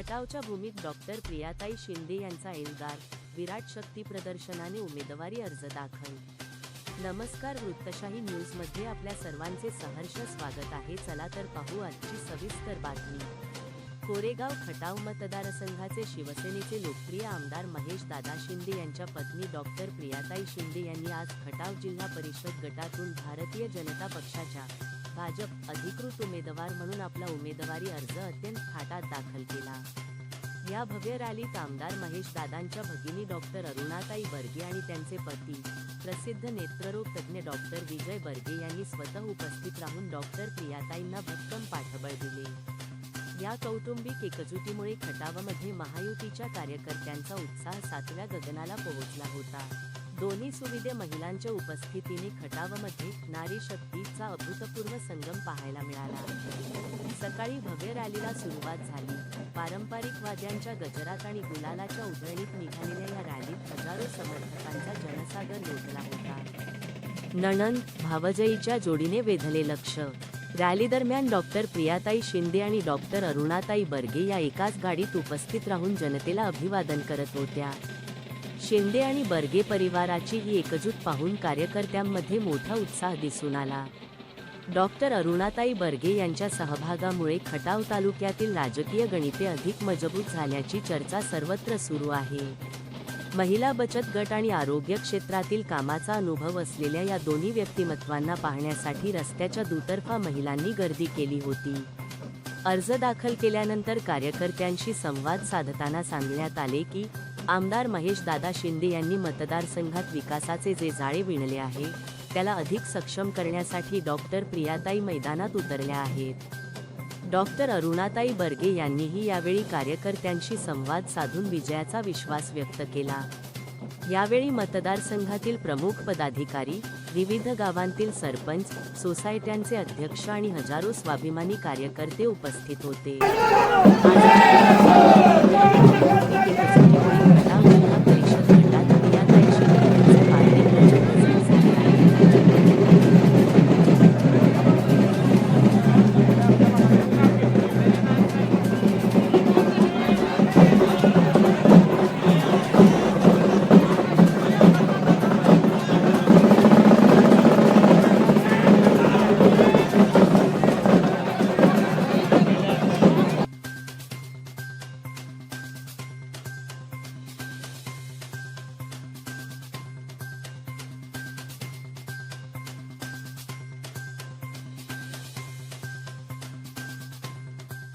खटावच्या भूमीत डॉक्टर प्रियाताई शिंदे यांचा एल्गार. विराट शक्ती प्रदर्शनाने उमेदवारी अर्ज दाखल. नमस्कार वृत्तशाही न्यूजमध्ये आपल्या सर्वांचे सहर्ष स्वागत आहे. चला तर पाहू आजची सविस्तर बातमी. कोरेगाव खटाव मतदारसंघाचे शिवसेनेचे लोकप्रिय आमदार महेश दादा शिंदे यांच्या पत्नी डॉक्टर प्रियाताई शिंदे यांनी आज खटाव जिल्हा परिषद गटातून भारतीय जनता पक्षाच्या भाजप अधिकृत उमेदवार म्हणून आपला उमेदवारी अर्ज अत्यंत थाटात दाखल केला. या भव्य रॅलीत आमदार महेश दादांच्या भगिनी डॉक्टर अरुणाताई बर्गे आणि त्यांचे पती प्रसिद्ध नेत्ररोग तज्ज्ञ डॉक्टर विजय बर्गे यांनी स्वतः उपस्थित राहून डॉक्टर प्रियाताईंना भक्कम पाठबळ दिले. या कौटुंबिक एकजुटीमुळे खटावमध्ये महायुतीच्या कार्यकर्त्यांचा उत्साह सातव्या गगनाला पोहोचला होता. दोन्ही सुविधे महिलांच्या उपस्थितीने खटावमध्ये नारी शक्तीचा अभूतपूर्व संगम पाहायला मिळाला. सकाळी भव्य रॅलीला सुरुवात झाली. पारंपरिक वाद्यांच्या गजरात आणि गुलालाच्या उधळणीत निघालेल्या या रॅलीत हजारो समर्थकांचा जनसागर लोटला होता. नणन भावजईच्या जोडीने वेधले लक्ष. रॅली दरम्यान डॉक्टर प्रियाताई शिंदे आणि डॉक्टर अरुणाताई बर्गे या एकाच गाडीत उपस्थित राहून जनतेला अभिवादन करत होत्या. शिंदे आणि बर्गे परिवाराची ही एकजूट पाहून कार्यकर्त्यांमध्ये मोठा उत्साह दिसून आला. डॉक्टर अरुणाताई बर्गे यांच्या सहभागामुळे खटाव तालुक्यातील राजकीय गणिते अधिक मजबूत झाल्याची चर्चा सर्वत्र सुरू आहे. महिला बचत गट आणि आरोग्य क्षेत्रातील कामाचा अनुभव असलेल्या या दोन्ही व्यक्तिमत्वांना पाहण्यासाठी रस्त्याच्या दुतर्फा महिलांनी गर्दी केली होती. अर्ज दाखल केल्यानंतर कार्यकर्त्यांशी संवाद साधताना सांगण्यात आले की आमदार महेश दादा शिंदे यांनी मतदारसंघात विकासाचे जे जाळे विणले आहे त्याला अधिक सक्षम करण्यासाठी डॉक्टर प्रियाताई मैदानात उतरल्या आहेत. डॉक्टर अरुणाताई बर्गे यांनीही यावेळी कार्यकर्त्यांशी संवाद साधून विजयाचा विश्वास व्यक्त केला. यावेळी मतदारसंघातील प्रमुख पदाधिकारी विविध गावांतील सरपंच सोसायट्यांचे अध्यक्ष आणि हजारो स्वाभिमानी कार्यकर्ते उपस्थित होते.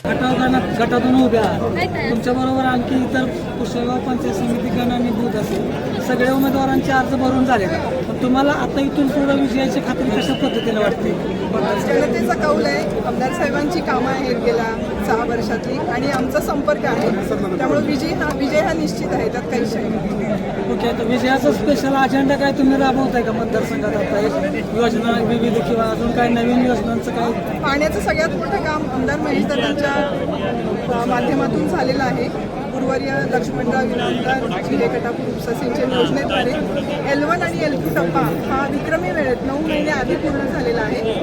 गटातून उभ्या तुमच्या बरोबर आणखी इतर पुष्यगाव पंचायत समिती गण आणि बूथ असेल. सगळ्या उमेदवारांचे अर्ज भरून झाले का? तुम्हाला आता इथून पुढे विजयाची खात्री कशा पद्धतीने वाटते? जनतेचा कौल आहे. आमदार साहेबांची कामं आहेत गेल्या सहा वर्षातली आणि आमचा संपर्क आहे. त्यामुळे विजय हा विजय हा निश्चित आहे त्यात काही शंका नाही. ओके आता विजयाचा स्पेशल अजेंडा काय तुम्ही राबवताय का मतदारसंघात आता? एक योजना विविध किंवा अजून काही नवीन योजनांचं काय? पाण्याचं सगळ्यात मोठं काम आमदार महेश दादांच्या माध्यमातून झालेला आहे. गुरुवर्य लक्ष्मणराव विनामदार जिल्हे कटापूर उपसा सिंचन योजनेद्वारे एल वन आणि एल टू टप्पा हा विक्रमी वेळेत नऊ महिने आधी पूर्ण झालेला आहे.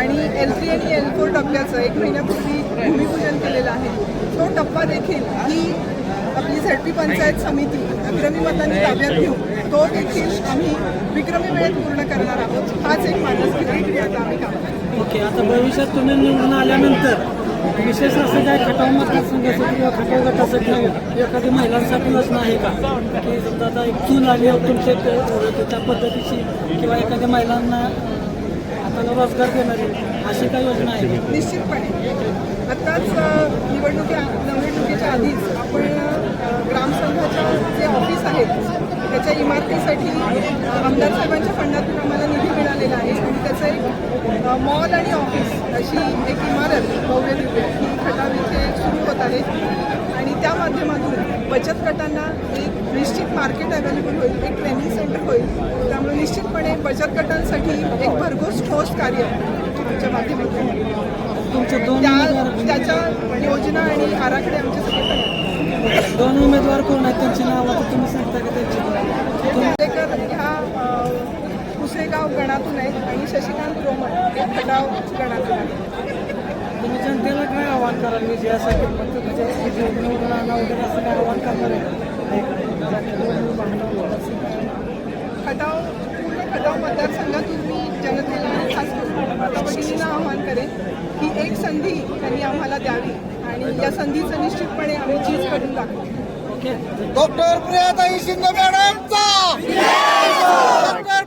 आणि एल थ्री आणि एल फोर टप्प्याचं एक महिन्यापूर्वी भूमिपूजन केलेलं आहे. तो टप्पा देखील ही आपली झडपी पंचायत समिती विक्रमी मतांनी ताब्यात घेऊन तो देखील आम्ही विक्रमी वेळेत पूर्ण करणार आहोत. हाच एक मानस आता आम्ही काम ओके आता भविष्यात तुम्ही निवडून आल्यानंतर विशेष असं काय खटाव मतदारसंघासाठी किंवा खटाव गटासाठी एखादी महिलांसाठी योजना आहे का? की समजा आता एक चूल आली आहे तुमच्या ते- त्या पद्धतीची किंवा एखाद्या महिलांना आपल्याला रोजगार देणारी अशी काय योजना आहे? निश्चितपणे. आत्ताच निवडणुकी निवडणुकीच्या आधीच आपण ग्रामसंघाच्या जे ऑफिस आहेत त्याच्या इमारतीसाठी आमदार साहेबांच्या फंडातून आम्हाला निधी मिळालेला आहे. आणि त्याचं एक मॉल आणि ऑफिस अशी एक इमारत भव्य दिव्य ही खटाव इथे सुरू होत आहे. आणि त्या माध्यमातून बचत गटांना एक निश्चित मार्केट अवेलेबल होईल एक ट्रेनिंग सेंटर होईल. त्यामुळे निश्चितपणे बचत गटांसाठी एक भरघोस ठोस कार्य आमच्या माध्यमातून त्या त्याच्या योजना आणि आराखडे आमचे सगळे. दोन उमेदवार कोण आहेत? त्यांची नावं आता तुम्ही सांगता का त्यांची? ह्या पुसेगाव गणातून आहेत आणि शशिकांत रोमन. खटाव गणातून आहेत तुम्ही जनतेला काय आव्हान कराल विजयासाठी म्हणजे निवडून आणा वगैरे असं काय आव्हान करणार आहे? खटाव पूर्ण खटाव मतदारसंघातून मी जनतेला खास करून आवाहन करेन की एक संधी त्यांनी आम्हाला द्यावी आणि या संधीचं निश्चितपणे आम्ही चीज करून दाखवू. ओके डॉक्टर प्रियाताई शिंदे मॅडमचा! डॉक्टर